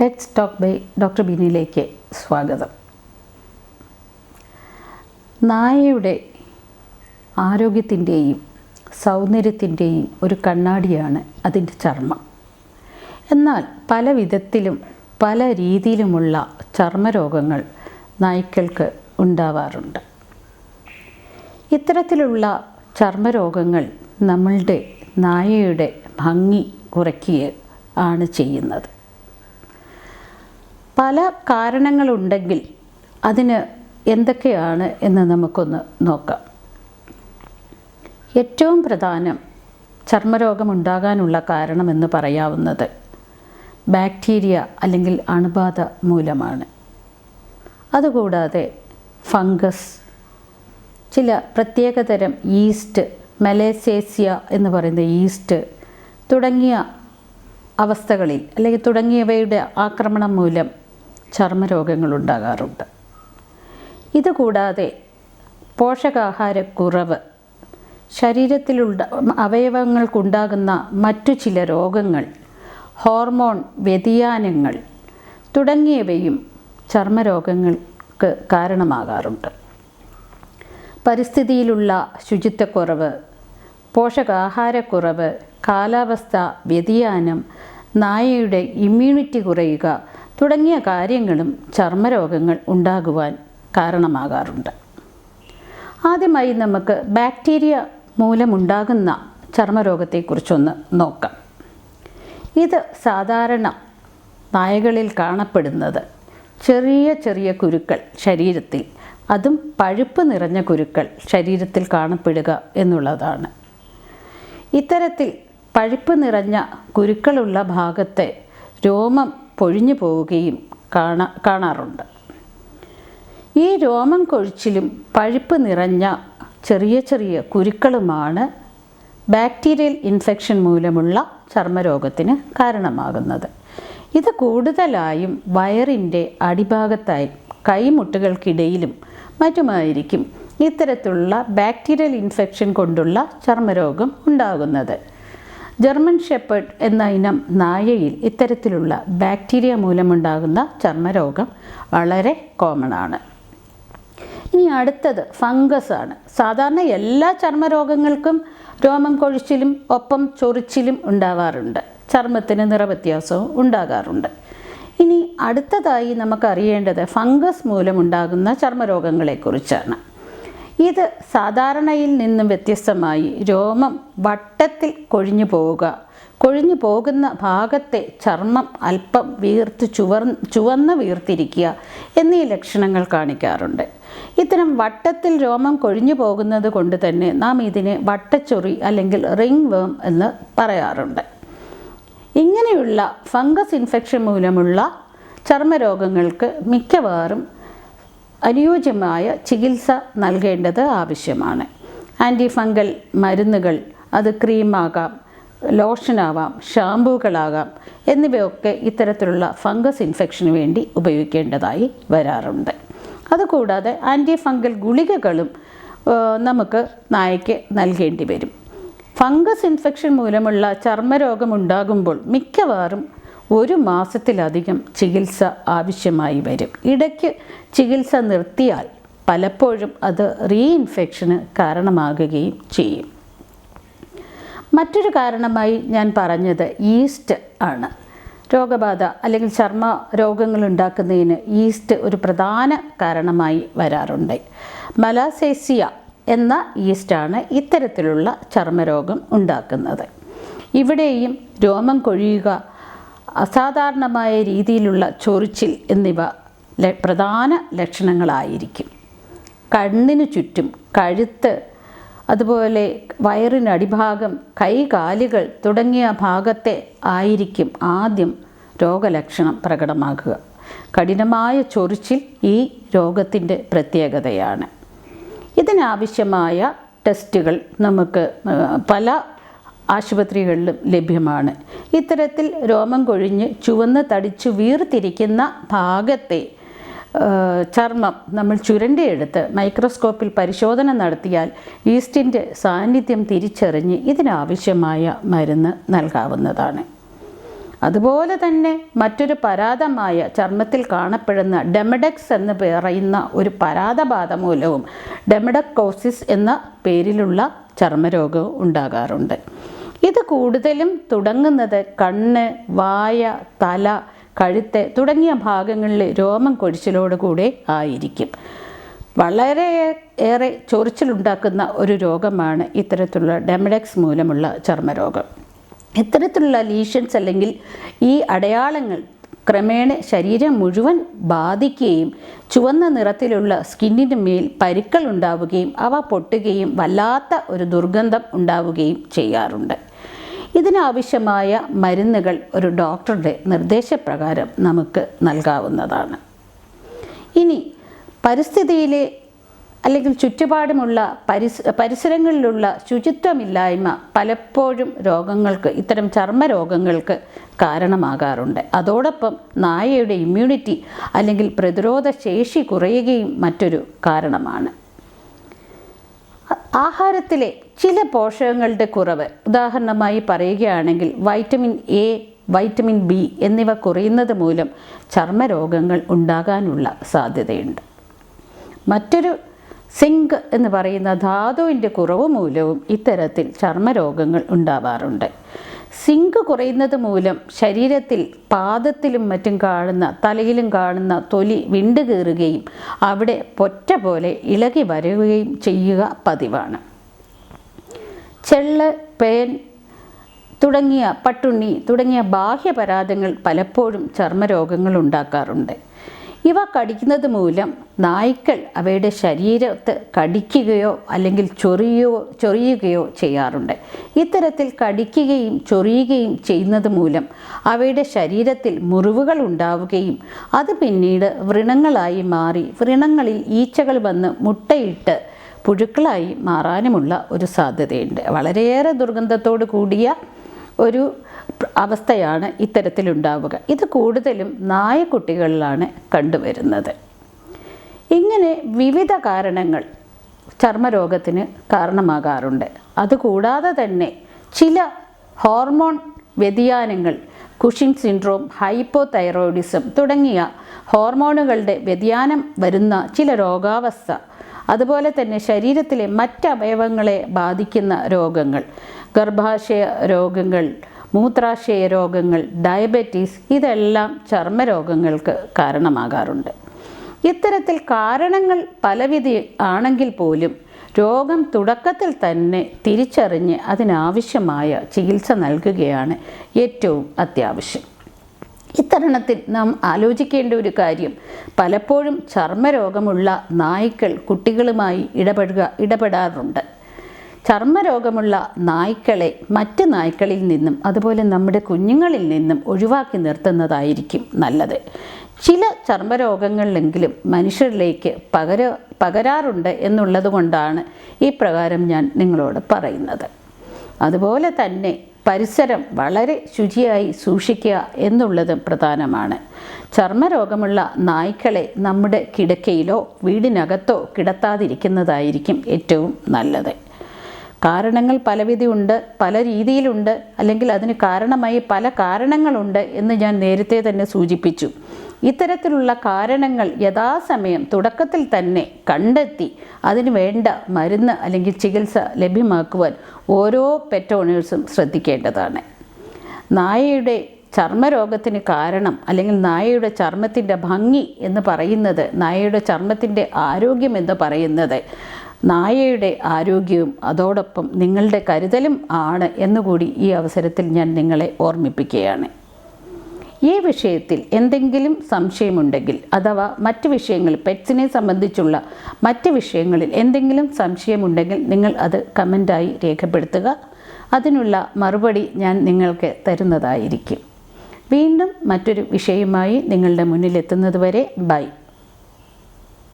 Pet stock by doctor ബിനിയിലേക്ക് സ്വാഗതം. നായയുടെ ആരോഗ്യത്തിന്റെയും സൗന്ദര്യത്തിന്റെയും ഒരു കണ്ണാടിയാണ് അതിന്റെ ചർമ്മം. എന്നാൽ പല വിധത്തിലും പല രീതിയിലുമുള്ള ചർമ്മരോഗങ്ങൾ നായ്ക്കൾക്ക് ഉണ്ടാവാറുണ്ട്. ഇത്തരത്തിലുള്ള ചർമ്മരോഗങ്ങൾ നമ്മളുടെ നായയുടെ ഭംഗി കുറയ്ക്കുക ആണ് ചെയ്യുന്നത്. പല കാരണങ്ങളുണ്ടെങ്കിൽ അതിന് എന്തൊക്കെയാണ് എന്ന് നമുക്കൊന്ന് നോക്കാം. ഏറ്റവും പ്രധാനം ചർമ്മരോഗമുണ്ടാകാനുള്ള കാരണമെന്ന് പറയാവുന്നത് ബാക്ടീരിയ അല്ലെങ്കിൽ അണുബാധ മൂലമാണ്. അതുകൂടാതെ ഫംഗസ് ചില പ്രത്യേകതരം ഈസ്റ്റ് മെലേസേസിയ എന്ന് പറയുന്ന ഈസ്റ്റ് തുടങ്ങിയ അവസ്ഥകളിൽ അല്ലെങ്കിൽ തുടങ്ങിയവയുടെ ആക്രമണം മൂലം ചർമ്മരോഗങ്ങൾ ഉണ്ടാകാറുണ്ട് ഇതുകൂടാതെ പോഷകാഹാരക്കുറവ് ശരീരത്തിലുണ്ട അവയവങ്ങൾക്കുണ്ടാകുന്ന മറ്റു ചില രോഗങ്ങൾ ഹോർമോൺ വ്യതിയാനങ്ങൾ തുടങ്ങിയവയും ചർമ്മരോഗങ്ങൾക്ക് കാരണമാകാറുണ്ട്. പരിസ്ഥിതിയിലുള്ള ശുചിത്വക്കുറവ് പോഷകാഹാരക്കുറവ് കാലാവസ്ഥ വ്യതിയാനം നായയുടെ ഇമ്മ്യൂണിറ്റി കുറയുക തുടങ്ങിയ കാര്യങ്ങളും ചർമ്മരോഗങ്ങൾ ഉണ്ടാകുവാൻ കാരണമാകാറുണ്ട്. ആദ്യമായി നമുക്ക് ബാക്ടീരിയ മൂലമുണ്ടാകുന്ന ചർമ്മരോഗത്തെക്കുറിച്ചൊന്ന് നോക്കാം. ഇത് സാധാരണ നായകളിൽ കാണപ്പെടുന്നത് ചെറിയ ചെറിയ കുരുക്കൾ ശരീരത്തിൽ അതും പഴുപ്പ് നിറഞ്ഞ കുരുക്കൾ ശരീരത്തിൽ കാണപ്പെടുക എന്നുള്ളതാണ്. ഇത്തരത്തിൽ പഴുപ്പ് നിറഞ്ഞ കുരുക്കളുള്ള ഭാഗത്തെ രോമം പൊഴിഞ്ഞു പോവുകയും കാണാ കാണാറുണ്ട്. ഈ രോമം കൊഴിച്ചിലും പഴുപ്പ് നിറഞ്ഞ ചെറിയ ചെറിയ കുരുക്കളുമാണ് ബാക്ടീരിയൽ ഇൻഫെക്ഷൻ മൂലമുള്ള ചർമ്മരോഗത്തിന് കാരണമാകുന്നത്. ഇത് കൂടുതലായും വയറിന്റെ അടിഭാഗത്തായി കൈമുട്ടുകൾക്കിടയിലും മറ്റുമായിരിക്കും ഇത്തരത്തിലുള്ള ബാക്ടീരിയൽ ഇൻഫെക്ഷൻ കൊണ്ടുള്ള ചർമ്മരോഗം ഉണ്ടാകുന്നത്. ജർമ്മൻ ഷെപ്പേർഡ് എന്ന ഇനം നായയിൽ ഇത്തരത്തിലുള്ള ബാക്ടീരിയ മൂലമുണ്ടാകുന്ന ചർമ്മരോഗം വളരെ കോമൺ ആണ്. ഇനി അടുത്തത് ഫംഗസ് ആണ്. സാധാരണ എല്ലാ ചർമ്മരോഗങ്ങൾക്കും രോമം കൊഴിച്ചിലും ഒപ്പം ചൊറിച്ചിലും ഉണ്ടാവാറുണ്ട്. ചർമ്മത്തിന് നിറവ്യത്യാസവും ഉണ്ടാകാറുണ്ട്. ഇനി അടുത്തതായി നമുക്കറിയേണ്ടത് ഫംഗസ് മൂലമുണ്ടാകുന്ന ചർമ്മരോഗങ്ങളെക്കുറിച്ചാണ്. ഇത് സാധാരണയിൽ നിന്നും വ്യത്യസ്തമായി രോമം വട്ടത്തിൽ കൊഴിഞ്ഞു പോവുക. കൊഴിഞ്ഞു പോകുന്ന ഭാഗത്തെ ചർമ്മം അല്പം വീർത്ത് ചുവർ ചുവന്ന് വീർത്തിരിക്കുക എന്നീ ലക്ഷണങ്ങൾ കാണിക്കാറുണ്ട്. ഇത്തരം വട്ടത്തിൽ രോമം കൊഴിഞ്ഞു പോകുന്നത് കൊണ്ട് തന്നെ നാം ഇതിനെ വട്ടച്ചൊറി അല്ലെങ്കിൽ റിംഗ് വേം എന്ന് പറയാറുണ്ട്. ഇങ്ങനെയുള്ള ഫംഗസ് ഇൻഫെക്ഷൻ മൂലമുള്ള ചർമ്മരോഗങ്ങൾക്ക് മിക്കവാറും അനുയോജ്യമായ ചികിത്സ നൽകേണ്ടത് ആവശ്യമാണ്. ആന്റി ഫംഗൽ മരുന്നുകൾ അത് ക്രീമാകാം ലോഷനാവാം ഷാമ്പൂകളാകാം എന്നിവയൊക്കെ ഇത്തരത്തിലുള്ള ഫംഗസ് ഇൻഫെക്ഷന് വേണ്ടി ഉപയോഗിക്കേണ്ടതായി വരാറുണ്ട്. അതുകൂടാതെ ആന്റി ഫംഗൽ ഗുളികകളും നമുക്ക് നായയ്ക്ക് നൽകേണ്ടി വരും. ഫംഗസ് ഇൻഫെക്ഷൻ മൂലമുള്ള ചർമ്മരോഗം ഉണ്ടാകുമ്പോൾ മിക്കവാറും ഒരു മാസത്തിലധികം ചികിത്സ ആവശ്യമായി വരും. ഇടയ്ക്ക് ചികിത്സ നിർത്തിയാൽ പലപ്പോഴും അത് റീഇൻഫെക്ഷന് കാരണമാകുകയും ചെയ്യും. മറ്റൊരു കാരണമായി ഞാൻ പറഞ്ഞത് ഈസ്റ്റ് ആണ്. രോഗബാധ അല്ലെങ്കിൽ ചർമ്മ രോഗങ്ങൾ ഉണ്ടാക്കുന്നതിന് ഈസ്റ്റ് ഒരു പ്രധാന കാരണമായി വരാറുണ്ട്. മലാസേസിയ എന്ന ഈസ്റ്റാണ് ഇത്തരത്തിലുള്ള ചർമ്മരോഗം ഉണ്ടാക്കുന്നത്. ഇവിടെയും രോമം കൊഴിയുക അസാധാരണമായ രീതിയിലുള്ള ചൊറിച്ചിൽ എന്നിവ പ്രധാന ലക്ഷണങ്ങളായിരിക്കും. കണ്ണിനു ചുറ്റും കഴുത്ത് അതുപോലെ വയറിനടിഭാഗം കൈകാലുകൾ തുടങ്ങിയ ഭാഗത്തെ ആയിരിക്കും ആദ്യം രോഗലക്ഷണം പ്രകടമാക്കുക കഠിനമായ ചൊറിച്ചിൽ ഈ രോഗത്തിന്റെ പ്രത്യേകതയാണ്. ഇതിനാവശ്യമായ ടെസ്റ്റുകൾ നമുക്ക് പല ആശുപത്രികളിലും ലഭ്യമാണ്. ഇത്തരത്തിൽ രോമം കൊഴിഞ്ഞ് ചുവന്ന് തടിച്ചു വീർത്തിരിക്കുന്ന ഭാഗത്തെ ചർമ്മം നമ്മൾ ചുരണ്ടിയെടുത്ത് മൈക്രോസ്കോപ്പിൽ പരിശോധന നടത്തിയാൽ ഈസ്റ്റിന്റെ സാന്നിധ്യം തിരിച്ചറിഞ്ഞ് ഇതിനാവശ്യമായ മരുന്ന് നൽകാവുന്നതാണ്. അതുപോലെ തന്നെ മറ്റൊരു പരാതമായ ചർമ്മത്തിൽ കാണപ്പെടുന്ന ഡെമഡെക്സ് എന്ന് പറയുന്ന ഒരു പരാതബാധ മൂലവും ഡെമഡക്കോസിസ് എന്ന പേരിലുള്ള ചർമ്മരോഗവും ഉണ്ടാകാറുണ്ട്. ഇത് കൂടുതലും തുടങ്ങുന്നത് കണ്ണ് വായ തല കഴുത്ത് തുടങ്ങിയ ഭാഗങ്ങളിൽ രോമം കൊഴിച്ചിലോടുകൂടെ ആയിരിക്കും. വളരെ ഏറെ ചൊറിച്ചിലുണ്ടാക്കുന്ന ഒരു രോഗമാണ് ഇത്തരത്തിലുള്ള ഡെമഡെക്സ് മൂലമുള്ള ചർമ്മരോഗം. ഇത്തരത്തിലുള്ള ലീഷൻസ് അല്ലെങ്കിൽ ഈ അടയാളങ്ങൾ ക്രമേണ ശരീരം മുഴുവൻ ബാധിക്കുകയും ചുവന്ന നിറത്തിലുള്ള സ്കിന്നിന് മേൽ പരുക്കൾ ഉണ്ടാവുകയും അവ പൊട്ടുകയും വല്ലാത്ത ഒരു ദുർഗന്ധം ഉണ്ടാവുകയും ചെയ്യാറുണ്ട്. ഇതിനാവശ്യമായ മരുന്നുകൾ ഒരു ഡോക്ടറുടെ നിർദ്ദേശപ്രകാരം നമുക്ക് നൽകാവുന്നതാണ്. ഇനി പരിസ്ഥിതിയിലെ അല്ലെങ്കിൽ ചുറ്റുപാടുമുള്ള പരിസ പരിസരങ്ങളിലുള്ള ശുചിത്വമില്ലായ്മ പലപ്പോഴും രോഗങ്ങൾക്ക് ഇത്തരം ചർമ്മ രോഗങ്ങൾക്ക് കാരണമാകാറുണ്ട്. അതോടൊപ്പം നായയുടെ ഇമ്മ്യൂണിറ്റി അല്ലെങ്കിൽ പ്രതിരോധ ശേഷി കുറയുകയും മറ്റൊരു കാരണമാണ്. ആഹാരത്തിലെ ചില പോഷകങ്ങളുടെ കുറവ്. ഉദാഹരണമായി പറയുകയാണെങ്കിൽ വൈറ്റമിൻ എ വൈറ്റമിൻ ബി എന്നിവ കുറയുന്നത് മൂലം ചർമ്മരോഗങ്ങൾ ഉണ്ടാകാനുള്ള സാധ്യതയുണ്ട്. മറ്റൊരു സിങ്ക് എന്ന് പറയുന്ന ധാതുവിന്റെ കുറവ് മൂലവും ഇത്തരത്തിൽ ചർമ്മരോഗങ്ങൾ ഉണ്ടാവാറുണ്ട്. സിങ്ക് കുറയുന്നത് മൂലം ശരീരത്തിൽ പാദത്തിലും മറ്റും കാണുന്ന തലയിലും കാണുന്ന തൊലി വിണ്ടു കീറുകയും അവിടെ പൊറ്റ പോലെ ഇളകി വരുകയും ചെയ്യുക പതിവാണ്. ചെള്ള് പേൻ തുടങ്ങിയ പട്ടുണ്ണി തുടങ്ങിയ ബാഹ്യപരാധങ്ങൾ പലപ്പോഴും ചർമ്മരോഗങ്ങൾ ഉണ്ടാക്കാറുണ്ട്. ഇവ കടിക്കുന്നത് മൂലം നായ്ക്കൾ അവയുടെ ശരീരത്ത് കടിക്കുകയോ അല്ലെങ്കിൽ ചൊറിയോ ചൊറിയുകയോ ചെയ്യാറുണ്ട്. ഇത്തരത്തിൽ കടിക്കുകയും ചൊറിയുകയും ചെയ്യുന്നത് മൂലം അവയുടെ ശരീരത്തിൽ മുറിവുകൾ ഉണ്ടാവുകയും അത് പിന്നീട് വ്രണങ്ങളായി മാറി വ്രണങ്ങളിൽ ഈച്ചകൾ വന്ന് മുട്ടയിട്ട് പുഴുക്കളായി മാറാനുമുള്ള ഒരു സാധ്യതയുണ്ട്. വളരെയേറെ ദുർഗന്ധത്തോട് കൂടിയ ഒരു അവസ്ഥയാണ് ഇത്തരത്തിലുണ്ടാവുക. ഇത് കൂടുതലും നായക്കുട്ടികളിലാണ് കണ്ടുവരുന്നത്. ഇങ്ങനെ വിവിധ കാരണങ്ങൾ ചർമ്മരോഗത്തിന് കാരണമാകാറുണ്ട്. അതുകൂടാതെ തന്നെ ചില ഹോർമോൺ വ്യതിയാനങ്ങൾ കുഷിൻ സിൻഡ്രോം ഹൈപ്പോതൈറോയിഡിസം തുടങ്ങിയ ഹോർമോണുകളുടെ വ്യതിയാനം വരുന്ന ചില രോഗാവസ്ഥ അതുപോലെ തന്നെ ശരീരത്തിലെ മറ്റ് അവയവങ്ങളെ ബാധിക്കുന്ന രോഗങ്ങൾ ഗർഭാശയ രോഗങ്ങൾ മൂത്രാശയ രോഗങ്ങൾ ഡയബറ്റീസ് ഇതെല്ലാം ചർമ്മരോഗങ്ങൾക്ക് കാരണമാകാറുണ്ട്. ഇത്തരത്തിൽ കാരണങ്ങൾ പലവിധ ആണെങ്കിൽ പോലും രോഗം തുടക്കത്തിൽ തന്നെ തിരിച്ചറിഞ്ഞ് അതിനാവശ്യമായ ചികിത്സ നൽകുകയാണ് ഏറ്റവും അത്യാവശ്യം. ഇത്തരണത്തിൽ നാം ആലോചിക്കേണ്ട ഒരു കാര്യം. പലപ്പോഴും ചർമ്മരോഗമുള്ള നായ്ക്കൾ കുട്ടികളുമായി ഇടപെടുക ഇടപെടാറുണ്ട്. ചർമ്മരോഗമുള്ള നായ്ക്കളെ മറ്റ് നായ്ക്കളിൽ നിന്നും അതുപോലെ നമ്മുടെ കുഞ്ഞുങ്ങളിൽ നിന്നും ഒഴിവാക്കി നിർത്തുന്നതായിരിക്കും നല്ലത്. ചില ചർമ്മരോഗങ്ങളിലെങ്കിലും മനുഷ്യരിലേക്ക് പകര പകരാറുണ്ട് എന്നുള്ളത് കൊണ്ടാണ് ഈ പ്രകാരം ഞാൻ നിങ്ങളോട് പറയുന്നത്. അതുപോലെ തന്നെ പരിസരം വളരെ ശുചിയായി സൂക്ഷിക്കുക എന്നുള്ളത് പ്രധാനമാണ്. ചർമ്മരോഗമുള്ള നായ്ക്കളെ നമ്മുടെ കിടക്കയിലോ വീടിനകത്തോ കിടത്താതിരിക്കുന്നതായിരിക്കും ഏറ്റവും നല്ലത്. കാരണങ്ങൾ പലവിധമുണ്ട് പല രീതിയിലുണ്ട് അല്ലെങ്കിൽ അതിന് കാരണമായി പല കാരണങ്ങളുണ്ട് എന്ന് ഞാൻ നേരത്തെ തന്നെ സൂചിപ്പിച്ചു. ഇത്തരത്തിലുള്ള കാരണങ്ങൾ യഥാസമയം തുടക്കത്തിൽ തന്നെ കണ്ടെത്തി അതിന് വേണ്ട മരുന്ന് അല്ലെങ്കിൽ ചികിത്സ ലഭ്യമാക്കുവാൻ ഓരോ പെറ്റ് ഓണേഴ്സും ശ്രദ്ധിക്കേണ്ടതാണ്. നായയുടെ ചർമ്മരോഗത്തിന് കാരണം അല്ലെങ്കിൽ നായയുടെ ചർമ്മത്തിന്റെ ഭംഗി എന്ന് പറയുന്നത് നായയുടെ ചർമ്മത്തിന്റെ ആരോഗ്യം എന്ന് പറയുന്നത് നായയുടെ ആരോഗ്യവും അതോടൊപ്പം നിങ്ങളുടെ കരുതലും ആണ് എന്നുകൂടി ഈ അവസരത്തിൽ ഞാൻ നിങ്ങളെ ഓർമ്മിപ്പിക്കുകയാണ്. ഈ വിഷയത്തിൽ എന്തെങ്കിലും സംശയമുണ്ടെങ്കിൽ അഥവാ മറ്റ് വിഷയങ്ങൾ പെറ്റ്സിനെ സംബന്ധിച്ചുള്ള മറ്റ് വിഷയങ്ങളിൽ എന്തെങ്കിലും സംശയമുണ്ടെങ്കിൽ നിങ്ങൾ അത് കമന്റായി രേഖപ്പെടുത്തുക. അതിനുള്ള മറുപടി ഞാൻ നിങ്ങൾക്ക് തരുന്നതായിരിക്കും. വീണ്ടും മറ്റൊരു വിഷയമായി നിങ്ങളുടെ മുന്നിലെത്തുന്നതുവരെ ബൈ.